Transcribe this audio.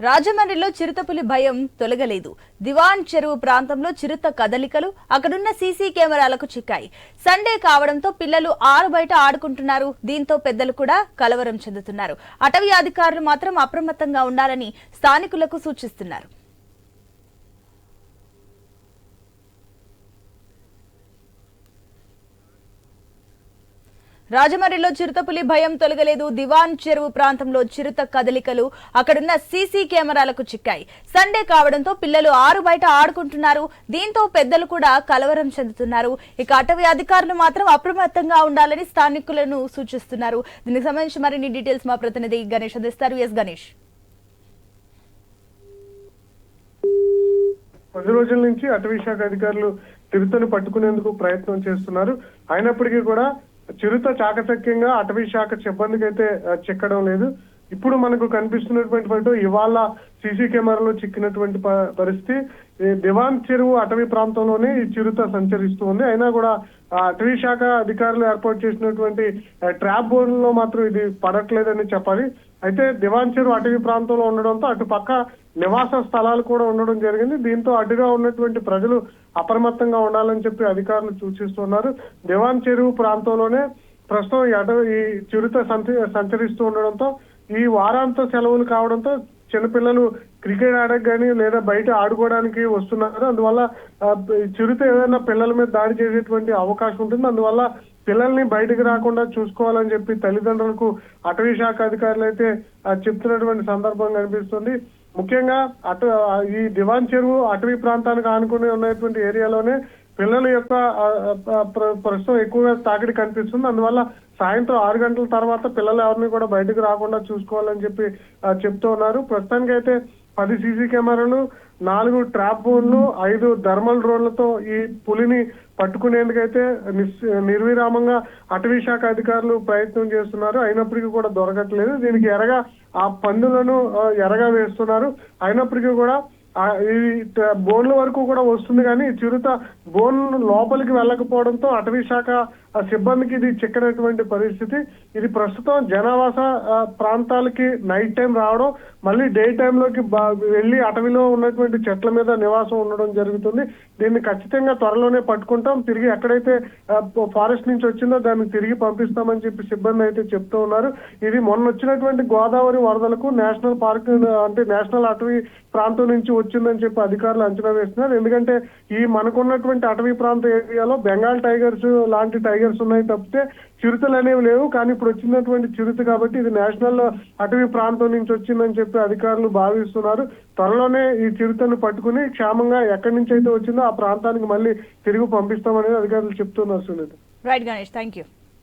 రాజమండ్రిలో చిరుతపులి భయం తొలగలేదు. దివాన్ చెరువు ప్రాంతంలో చిరుత కదలికలు అక్కడున్న సీసీ కెమెరాలకు చిక్కాయి. సండే కావడంతో పిల్లలు ఆరు బయట ఆడుకుంటున్నారు. దీంతో పెద్దలు కూడా కలవరం చెందుతున్నారు. అటవీ అధికారులు మాత్రం అప్రమత్తంగా ఉండాలని స్థానికులకు సూచిస్తున్నారు. రాజమండ్రిలో చిరుతపులి భయం తొలగలేదు. దివాన్ చెరువు ప్రాంతంలో చిరుత కదలికలు అక్కడున్న సీసీ కెమెరాలకు చిక్కాయి. సండే కావడంతో పిల్లలు ఆరు బయట ఆడుకుంటున్నారు. దీంతో పెద్దలు కూడా కలవరం చెందుతున్నారు. ఇక అటవీ అధికారులు మాత్రం అప్రమత్తంగా ఉండాలని స్థానికులను సూచిస్తున్నారు. దీనికి సంబంధించి మరిన్ని డీటెయిల్స్ మా ప్రతినిధి గణేష్ అందిస్తారు. ఎస్ గణేష్. కొద్ది రోజుల నుంచి అటవీ శాఖ అధికారులు చిరుతను పట్టుకునేందుకు ప్రయత్నం చేస్తున్నారు. అయినప్పటికీ కూడా చిరుత చాకచక్యంగా అటవీ శాఖ సిబ్బందికి అయితే చిక్కడం లేదు. ఇప్పుడు మనకు కనిపిస్తున్నటువంటి ఫోటో ఇవాళ సీసీ కెమెరాలో చిక్కినటువంటి ప- పరిస్థితి. దివాన్ చెరువు అటవీ ప్రాంతంలోనే ఈ చిరుత సంచరిస్తూ ఉంది. అయినా కూడా అటవీ శాఖ అధికారులు ఏర్పాటు చేసినటువంటి ట్రాప్ ట్రాప్ బోర్డులో మాత్రం ఇది పడట్లేదని చెప్పాలి. అయితే దివాన్ చెరువు అటవీ ప్రాంతంలో ఉండడంతో అటు పక్క నివాస స్థలాలు కూడా ఉండడం జరిగింది. దీంతో అటుగా ఉన్నటువంటి ప్రజలు అప్రమత్తంగా ఉండాలని చెప్పి అధికారులు సూచిస్తున్నారు. దివాన్ చెరువు ప్రాంతంలోనే ప్రస్తుతం ఈ అటవీ ఈ చిరుత సంచ- సంచరిస్తూ ఉండడంతో ఈ వారాంత సెలవులు కావడంతో చిన్నపిల్లలు క్రికెట్ ఆడకు కానీ లేదా బయట ఆడుకోవడానికి వస్తున్నారు. అందువల్ల చిరుత ఏదైనా పిల్లల మీద దాడి చేసేటువంటి అవకాశం ఉంటుంది. అందువల్ల పిల్లల్ని బయటకు రాకుండా చూసుకోవాలని చెప్పి తల్లిదండ్రులకు అటవీ శాఖ అధికారులు అయితే చెప్తున్నటువంటి సందర్భం కనిపిస్తుంది. ముఖ్యంగా అటు ఈ దివాన్ చెరువు అటవీ ప్రాంతానికి ఆనుకుని ఉన్నటువంటి ఏరియాలోనే పిల్లల యొక్క ప్ర- ప్రస్తుతం ఎక్కువగా తాకిడి కనిపిస్తుంది. అందువల్ల సాయంత్రం ఆరు గంటల తర్వాత పిల్లలు ఎవరిని కూడా బయటకు రాకుండా చూసుకోవాలని చెప్పి చెప్తూ ఉన్నారు. ప్రస్తుతానికైతే పది సీసీ కెమెరాలు నాలుగు ట్రాప్ బోన్లు ఐదు థర్మల్ డ్రోన్లతో ఈ పులిని పట్టుకునేందుకైతే నిర్విరామంగా అటవీ శాఖ అధికారులు ప్రయత్నం చేస్తున్నారు. అయినప్పటికీ కూడా దొరకట్లేదు. దీనికి ఎరగా ఆ పందులను ఎరగా వేస్తున్నారు. అయినప్పటికీ కూడా ఈ బోన్ల వరకు కూడా వస్తుంది కానీ చిరుత బోన్ లోపలికి వెళ్ళకపోవడంతో అటవీ శాఖ సిబ్బందికి ఇది చిక్కనటువంటి పరిస్థితి. ఇది ప్రస్తుతం జనావాస ప్రాంతాలకి నైట్ టైం రావడం మళ్ళీ డే టైంలోకి వెళ్ళి అటవీలో ఉన్నటువంటి చెట్ల మీద నివాసం ఉండడం జరుగుతుంది. దీన్ని ఖచ్చితంగా త్వరలోనే పట్టుకుంటాం. తిరిగి ఎక్కడైతే ఫారెస్ట్ నుంచి వచ్చిందో దాన్ని తిరిగి పంపిస్తామని చెప్పి సిబ్బంది అయితే చెప్తూ ఉన్నారు. ఇది మొన్న వచ్చినటువంటి గోదావరి వరదలకు నేషనల్ పార్క్ అంటే నేషనల్ అటవీ ప్రాంతం నుంచి వచ్చిందని చెప్పి అధికారులు అంచనా వేస్తున్నారు. ఎందుకంటే ఈ మనకున్నటువంటి అటవీ ప్రాంత ఏరియాలో బెంగాల్ టైగర్స్ లాంటి టైగర్ టైగర్స్ ఉన్నాయి తప్పితే చిరుతలు అనేవి లేవు. కానీ ఇప్పుడు వచ్చినటువంటి చిరుత కాబట్టి ఇది నేషనల్ అటవీ ప్రాంతం నుంచి వచ్చిందని చెప్పి అధికారులు భావిస్తున్నారు. త్వరలోనే ఈ చిరుతను పట్టుకుని క్షేమంగా ఎక్కడి నుంచి అయితే వచ్చిందో ఆ ప్రాంతానికి మళ్ళీ తిరిగి పంపిస్తామనేది అధికారులు చెప్తున్నారు Sunitha. Right Ganesh thank you